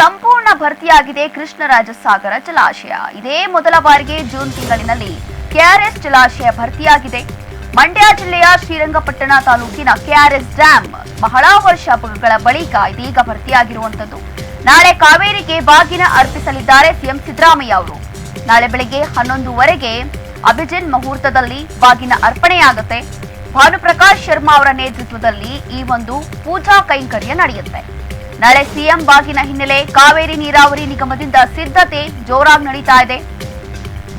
ಸಂಪೂರ್ಣ ಭರ್ತಿಯಾಗಿದೆ ಕೃಷ್ಣರಾಜಸಾಗರ ಜಲಾಶಯ. ಇದೇ ಮೊದಲ ಬಾರಿಗೆ ಜೂನ್ ತಿಂಗಳಿನಲ್ಲಿ ಕೆಆರ್ಎಸ್ ಜಲಾಶಯ ಭರ್ತಿಯಾಗಿದೆ. ಮಂಡ್ಯ ಜಿಲ್ಲೆಯ ಶ್ರೀರಂಗಪಟ್ಟಣ ತಾಲೂಕಿನ ಕೆಆರ್ಎಸ್ ಡ್ಯಾಂ ಬಹಳ ವರ್ಷಗಳ ಬಳಿಕ ಇದೀಗ ಭರ್ತಿಯಾಗಿರುವಂತದ್ದು ನಾಳೆ ಕಾವೇರಿಗೆ ಬಾಗಿನ ಅರ್ಪಿಸಲಿದ್ದಾರೆ ಸಿಎಂ ಸಿದ್ದರಾಮಯ್ಯ ಅವರು. ನಾಳೆ ಬೆಳಗ್ಗೆ ಹನ್ನೊಂದುವರೆಗೆ ಅಭಿಜಿನ್ ಮುಹೂರ್ತದಲ್ಲಿ ಬಾಗಿನ ಅರ್ಪಣೆಯಾಗುತ್ತೆ. ಭಾನುಪ್ರಕಾಶ್ ಶರ್ಮಾ ಅವರ ನೇತೃತ್ವದಲ್ಲಿ ಈ ಒಂದು ಪೂಜಾ ಕೈಂಕರ್ಯ ನಡೆಯುತ್ತೆ. ನಾಳೆ ಸಿಎಂ ಬಾಗಿನ ಹಿನ್ನೆಲೆ ಕಾವೇರಿ ನೀರಾವರಿ ನಿಗಮದಿಂದ ಸಿದ್ಧತೆ ಜೋರಾಗಿ ನಡೀತಾ ಇದೆ.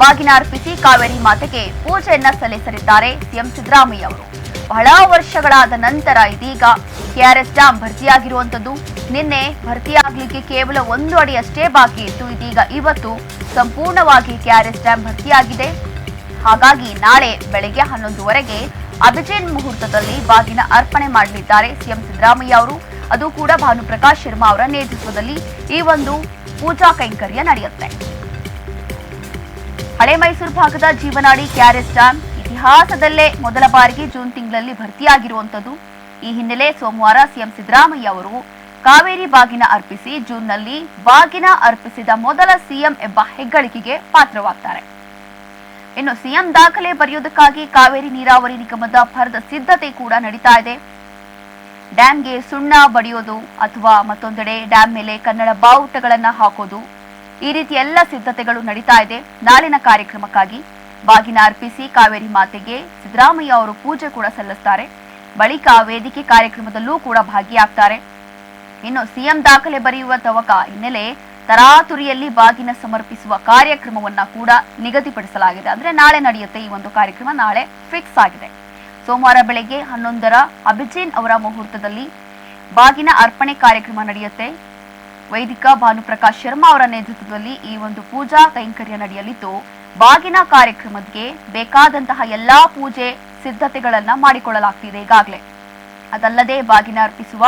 ಬಾಗಿನ ಅರ್ಪಿಸಿ ಕಾವೇರಿ ಮಾತೆಗೆ ಪೂಜೆಯನ್ನ ಸಲ್ಲಿಸಲಿದ್ದಾರೆ ಸಿಎಂ ಸಿದ್ದರಾಮಯ್ಯ ಅವರು. ಬಹಳ ವರ್ಷಗಳಾದ ನಂತರ ಇದೀಗ ಕೆಆರ್ಎಸ್ ಡ್ಯಾಂ ಭರ್ತಿಯಾಗಿರುವಂತದ್ದು ನಿನ್ನೆ ಭರ್ತಿಯಾಗಲಿಕ್ಕೆ ಕೇವಲ ಒಂದು ಅಡಿಯಷ್ಟೇ ಬಾಕಿ ಇತ್ತು. ಇದೀಗ ಇವತ್ತು ಸಂಪೂರ್ಣವಾಗಿ ಕೆಆರ್ಎಸ್ ಡ್ಯಾಂ ಭರ್ತಿಯಾಗಿದೆ. ಹಾಗಾಗಿ ನಾಳೆ ಬೆಳಗ್ಗೆ ಹನ್ನೊಂದುವರೆಗೆ ಅಭಿಜಿನ್ ಮುಹೂರ್ತದಲ್ಲಿ ಬಾಗಿನ ಅರ್ಪಣೆ ಮಾಡಲಿದ್ದಾರೆ ಸಿಎಂ ಸಿದ್ದರಾಮಯ್ಯ ಅವರು. ಅದು ಕೂಡ ಭಾನುಪ್ರಕಾಶ್ ಶರ್ಮಾ ಅವರ ನೇತೃತ್ವದಲ್ಲಿ ಈ ಒಂದು ಪೂಜಾ ಕೈಂಕರ್ಯ ನಡೆಯುತ್ತೆ. ಹಳೆ ಮೈಸೂರು ಭಾಗದ ಜೀವನಾಡಿ ಕ್ಯಾರೆಸ್ ಡ್ಯಾಂ ಇತಿಹಾಸದಲ್ಲೇ ಮೊದಲ ಬಾರಿಗೆ ಜೂನ್ ತಿಂಗಳಲ್ಲಿ ಭರ್ತಿಯಾಗಿರುವಂತದ್ದು ಈ ಹಿನ್ನೆಲೆ ಸೋಮವಾರ ಸಿಎಂ ಸಿದ್ದರಾಮಯ್ಯ ಅವರು ಕಾವೇರಿ ಬಾಗಿನ ಅರ್ಪಿಸಿ ಜೂನ್ನಲ್ಲಿ ಬಾಗಿನ ಅರ್ಪಿಸಿದ ಮೊದಲ ಸಿಎಂ ಎಂಬ ಹೆಗ್ಗಳಿಕೆಗೆ ಪಾತ್ರವಾಗ್ತಾರೆ. ಇನ್ನು ಸಿಎಂ ದಾಖಲೆ ಬರೆಯುವುದಕ್ಕಾಗಿ ಕಾವೇರಿ ನೀರಾವರಿ ನಿಗಮದ ಭರದ ಸಿದ್ಧತೆ ಕೂಡ ನಡೀತಾ ಇದೆ. ಡ್ಯಾಂಗೆ ಸುಣ್ಣ ಬಡಿಯೋದು ಅಥವಾ ಮತ್ತೊಂದೆಡೆ ಡ್ಯಾಮ್ ಮೇಲೆ ಕನ್ನಡ ಬಾವುಟಗಳನ್ನ ಹಾಕೋದು. ಈ ರೀತಿ ಎಲ್ಲ ಸಿದ್ಧತೆಗಳು ನಡೀತಾ ಇದೆ. ನಾಳಿನ ಕಾರ್ಯಕ್ರಮಕ್ಕಾಗಿ ಬಾಗಿನ ಅರ್ಪಿಸಿ ಕಾವೇರಿ ಮಾತೆಗೆ ಸಿದ್ದರಾಮಯ್ಯ ಅವರು ಪೂಜೆ ಕೂಡ ಸಲ್ಲಿಸ್ತಾರೆ. ಬಳಿಕ ವೇದಿಕೆ ಕಾರ್ಯಕ್ರಮದಲ್ಲೂ ಕೂಡ ಭಾಗಿಯಾಗ್ತಾರೆ. ಇನ್ನು ಸಿಎಂ ದಾಖಲೆ ಬರೆಯುವ ತವಕ ಹಿನ್ನೆಲೆ ತರಾತುರಿಯಲ್ಲಿ ಬಾಗಿನ ಸಮರ್ಪಿಸುವ ಕಾರ್ಯಕ್ರಮವನ್ನ ಕೂಡ ನಿಗದಿಪಡಿಸಲಾಗಿದೆ. ಅಂದ್ರೆ ನಾಳೆ ನಡೆಯುತ್ತೆ ಈ ಒಂದು ಕಾರ್ಯಕ್ರಮ. ನಾಳೆ ಫಿಕ್ಸ್ ಆಗಿದೆ. ಸೋಮವಾರ ಬೆಳಗ್ಗೆ ಹನ್ನೊಂದರ ಅಭಿಜಿನ್ ಅವರ ಮುಹೂರ್ತದಲ್ಲಿ ಬಾಗಿನ ಅರ್ಪಣೆ ಕಾರ್ಯಕ್ರಮ ನಡೆಯುತ್ತೆ. ವೈದಿಕ ಭಾನುಪ್ರಕಾಶ್ ಶರ್ಮಾ ಅವರ ನೇತೃತ್ವದಲ್ಲಿ ಈ ಒಂದು ಪೂಜಾ ಕೈಂಕರ್ಯ ನಡೆಯಲಿದ್ದು, ಬಾಗಿನ ಕಾರ್ಯಕ್ರಮಕ್ಕೆ ಬೇಕಾದಂತಹ ಎಲ್ಲಾ ಪೂಜೆ ಸಿದ್ಧತೆಗಳನ್ನ ಮಾಡಿಕೊಳ್ಳಲಾಗ್ತಿದೆ ಈಗಾಗಲೇ. ಅದಲ್ಲದೆ ಬಾಗಿನ ಅರ್ಪಿಸುವ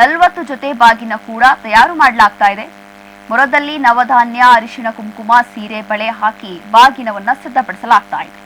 ನಲವತ್ತು ಜೊತೆ ಬಾಗಿನ ಕೂಡ ತಯಾರು ಮಾಡಲಾಗ್ತಾ ಇದೆ. ಮೊರದಲ್ಲಿ ನವಧಾನ್ಯ, ಅರಿಶಿಣ, ಕುಂಕುಮ, ಸೀರೆ, ಬಳೆ ಹಾಕಿ ಬಾಗಿನವನ್ನ ಸಿದ್ಧಪಡಿಸಲಾಗ್ತಾ ಇದೆ.